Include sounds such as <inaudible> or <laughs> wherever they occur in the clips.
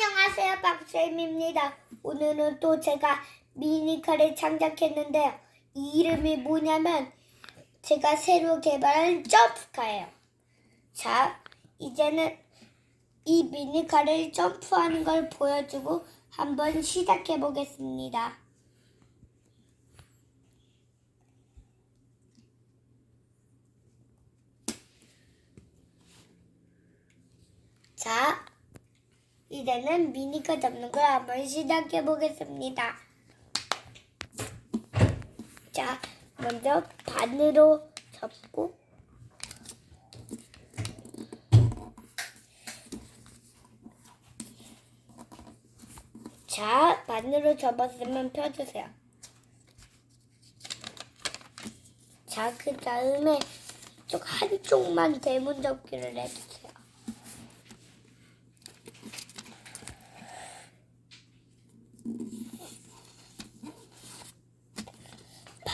안녕하세요 박쌤입니다. 오늘은 또 제가 미니카를 창작했는데요. 이 이름이 뭐냐면 제가 새로 개발한 점프카예요. 자 이제는 이 미니카를 점프하는 걸 보여주고 한번 시작해 보겠습니다. 자, 이제는 미니카 잡는 걸 한번 시작해 보겠습니다. 자, 먼저 반으로 접고 자, 반으로 접었으면 펴주세요. 자, 그 다음에 쪽 한쪽만 대문 접기를 해주세요.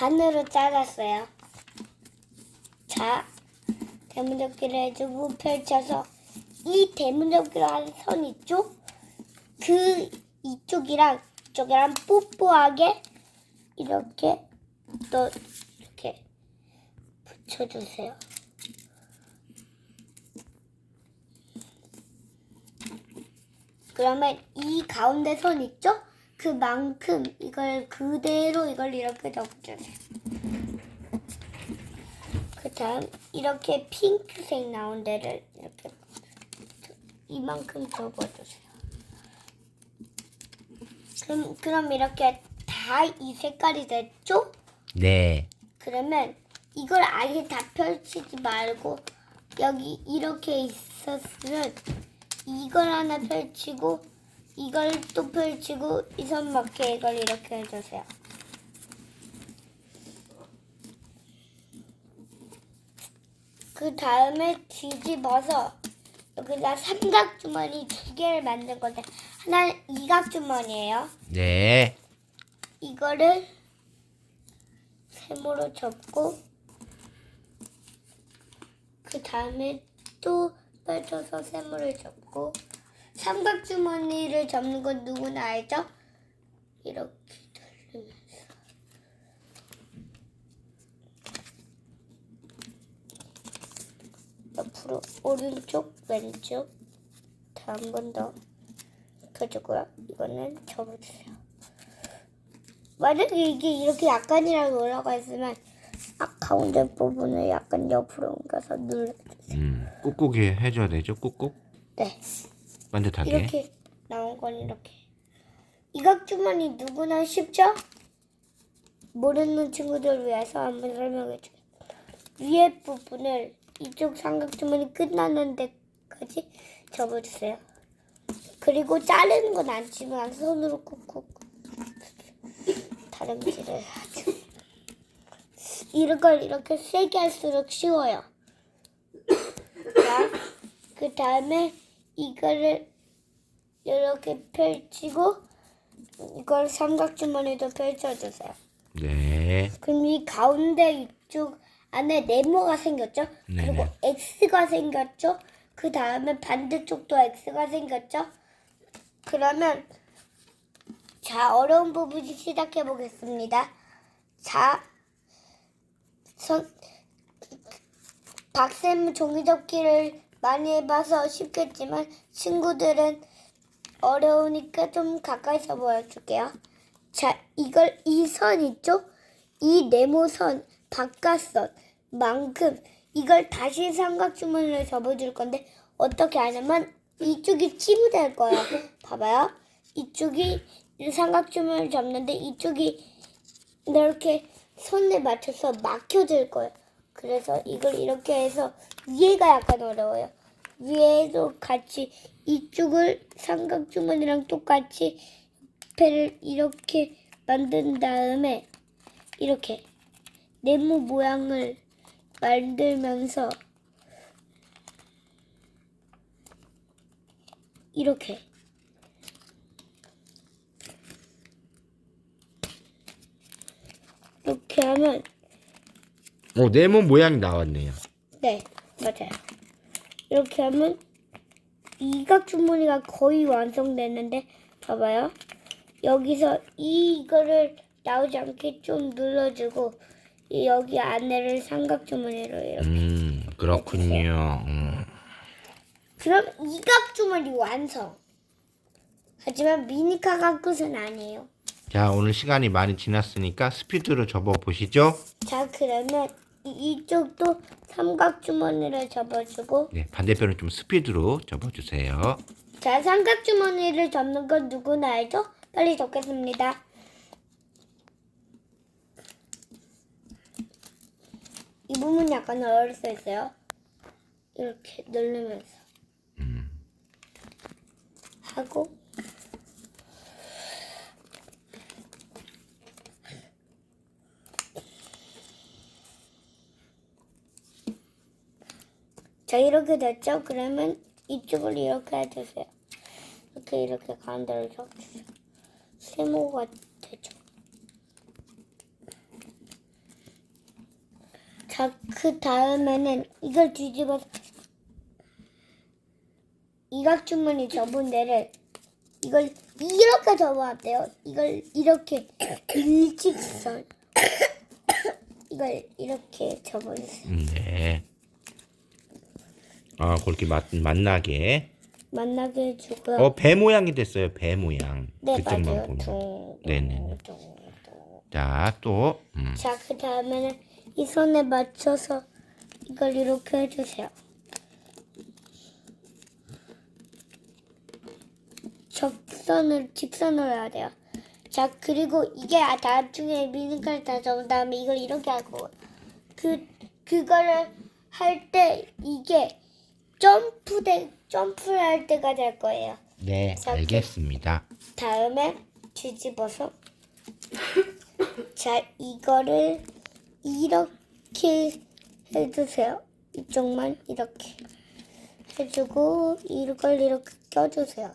반으로 잘랐어요. 자, 대문접기를 해주고 펼쳐서 이 대문접기로 한 선 있죠? 그 이쪽이랑 이쪽이랑 뽀뽀하게 이렇게 또 이렇게 붙여주세요. 그러면 이 가운데 선 있죠? 그만큼 이걸 그대로 이걸 이렇게 접어주세요. 그 다음 이렇게 핑크색 나온 데를 이렇게 이만큼 접어주세요. 그럼, 그럼 이렇게 다 이 색깔이 됐죠? 네. 그러면 이걸 아예 다 펼치지 말고 여기 이렇게 있었으면 이걸 하나 펼치고 이걸 또 펼치고 이 선 맞게 이걸 이렇게 해주세요. 그 다음에 뒤집어서 여기다 삼각 주머니 두 개를 만든 건데 하나는 이각 주머니예요. 네. 이거를 세모로 접고 그 다음에 또 펼쳐서 세모를 접고 삼각 주머니를 접는 건 누구나 알죠? 이렇게 돌리면서 옆으로 오른쪽 왼쪽 다 한 번더 펴주고요. 이거는 접어주세요. 만약에 이게 이렇게 약간이라도 올라가 있으면 아, 가운데 부분을 약간 옆으로 옮겨서 눌러주세요. 음, 꾹꾹이 해줘야 되죠. 꾹꾹. 네, 반듯하게. 이렇게 나온 건 이렇게. 이각주머니 누구나 쉽죠? 모르는 친구들 위해서 한번 설명해 줄게요. 위에 부분을 이쪽 삼각주머니 끝나는 데까지 접어주세요. 그리고 자르는 건 않지만 손으로 꾹꾹 다림질을 하죠. 이런 걸 이렇게 세게 할수록 쉬워요. <coughs> 자, 그 다음에 이거를 이렇게 펼치고 이걸 삼각주머니도 펼쳐주세요. 네. 그럼 이 가운데 이쪽 안에 네모가 생겼죠? 그리고 네네. X가 생겼죠? 그 다음에 반대쪽도 X가 생겼죠? 그러면 자 어려운 부분 시작해 보겠습니다. 자, 선 박쌤 종이접기를 많이 해봐서 쉽겠지만 친구들은 어려우니까 좀 가까이서 보여줄게요. 자, 이걸 이 선 있죠? 이 네모선, 바깥선 만큼 이걸 다시 삼각주머니로 접어줄 건데 어떻게 하냐면 이쪽이 치부될 거예요. 봐봐요. 이쪽이 삼각주머니를 접는데 이쪽이 이렇게 손에 맞춰서 막혀질 거예요. 그래서 이걸 이렇게 해서 위에가 약간 어려워요. 위에도 같이 이쪽을 삼각 주머니랑 똑같이 배를 이렇게 만든 다음에 이렇게 네모 모양을 만들면서 이렇게 이렇게 하면 어, 네모 모양이 나왔네요. 네 맞아요 이렇게 하면 이각 주머니가 거의 완성됐는데 봐봐요. 여기서 이거를 나오지 않게 좀 눌러주고 이 여기 안에를 삼각 주머니로 이렇게. 음, 그렇군요. 음. 그럼 이각 주머니 완성. 하지만 미니카가 끝은 아니에요. 자, 오늘 시간이 많이 지났으니까 스피드로 접어 보시죠. 자 그러면 이- 이쪽도 삼각 주머니를 접어주고 네, 반대편은 좀 스피드로 접어 주세요. 자 삼각 주머니를 접는 건 누구나 알죠? 빨리 접겠습니다. 이 부분 약간 수 있어요. 이렇게 누르면서 하고 자 이렇게 됐죠? 그러면 이쪽을 이렇게 해주세요. 이렇게 이렇게 가운데로 접주세요. 세모가 되죠. 자, 그 다음에는 이걸 뒤집어서 이각 주머니 접은 데를 이걸 이렇게 접어야 돼요. 이걸 이렇게 일직선 이걸 이렇게 접어주세요. 음, 네. 아, 그렇게 맞, 만나게. 만나게 해주고요. 어, 배 모양이 됐어요. 배 모양. 네, 그쪽만 맞아요. 보면. 둥, 네네. 둥, 둥. 자, 또 음. 자, 그 다음에는 이 선에 맞춰서 이걸 이렇게 해주세요. 적선을 직선으로 해야 돼요. 자, 그리고 이게 아, 나중에 미니카를 다 접은 다음에 이걸 이렇게 하고 그 그거를 할 때 이게 점프대 점프를 할 때가 될 거예요. 네, 자, 알겠습니다. 다음에 뒤집어서 <laughs> 자 이거를 이렇게 해주세요. 이쪽만 이렇게 해주고 이걸 이렇게 껴주세요.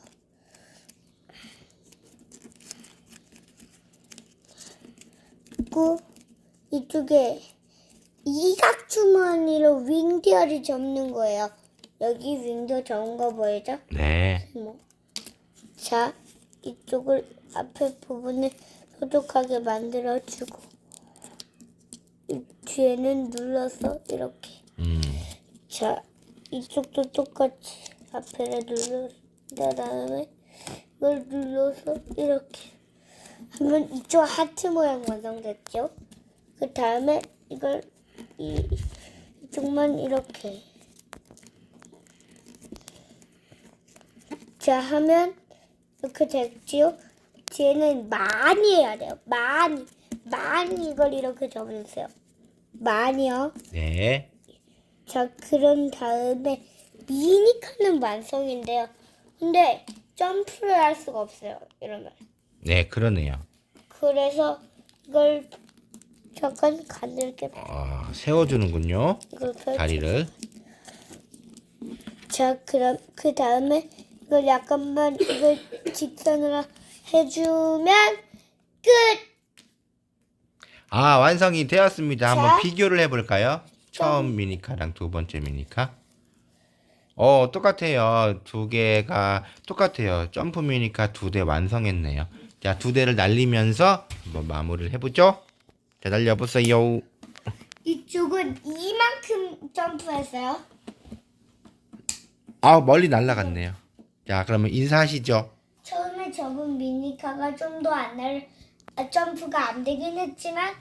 그리고 이쪽에 이각 주머니로 윙디어를 접는 거예요. 여기 윙디어 접은 거 보이죠? 네. 뭐. 자, 이쪽을 앞에 부분을 소독하게 만들어주고 이 뒤에는 눌러서 이렇게 음. 자, 이쪽도 똑같이 앞에를 눌러 다음에 이걸 눌러서 이렇게 하면 이쪽 하트 모양 완성됐죠? 그 다음에 이걸 이, 이쪽만 이렇게 자 하면 이렇게 됐지요? 뒤에는 많이 해야 돼요. 많이 많이 이걸 이렇게 접어주세요. 많이요. 네. 자, 그런 다음에 미니카는 완성인데요. 근데 점프를 할 수가 없어요. 이러면. 네, 그러네요. 그래서 이걸 잠깐 가늘게 아, 세워 주는군요. 이걸 펼쳐. 다리를. 자, 그럼 그 다음에 이걸 약간만 이걸 직선으로 해주면 끝. 아, 완성이 되었습니다. 한번 자. 비교를 해 볼까요? 처음 미니카랑 두 번째 미니카. 어, 똑같아요. 두 개가 똑같아요. 점프 미니카 두 대 완성했네요. 자, 두 대를 날리면서 한번 마무리를 해보죠. 자, 날려보세요. 이쪽은 이만큼 점프했어요. 아, 멀리 날아갔네요. 자, 그러면 인사하시죠. 처음에 접은 미니카가 좀 더 안 날, 아, 점프가 안 되긴 했지만,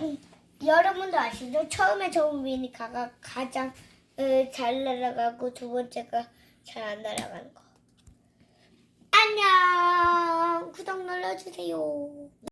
음, <clears throat> 여러분도 아시죠? 처음에 접은 미니카가 가장 어, 잘 날아가고 두 번째가 잘 안 날아가는 거. 안녕! 구독 눌러주세요.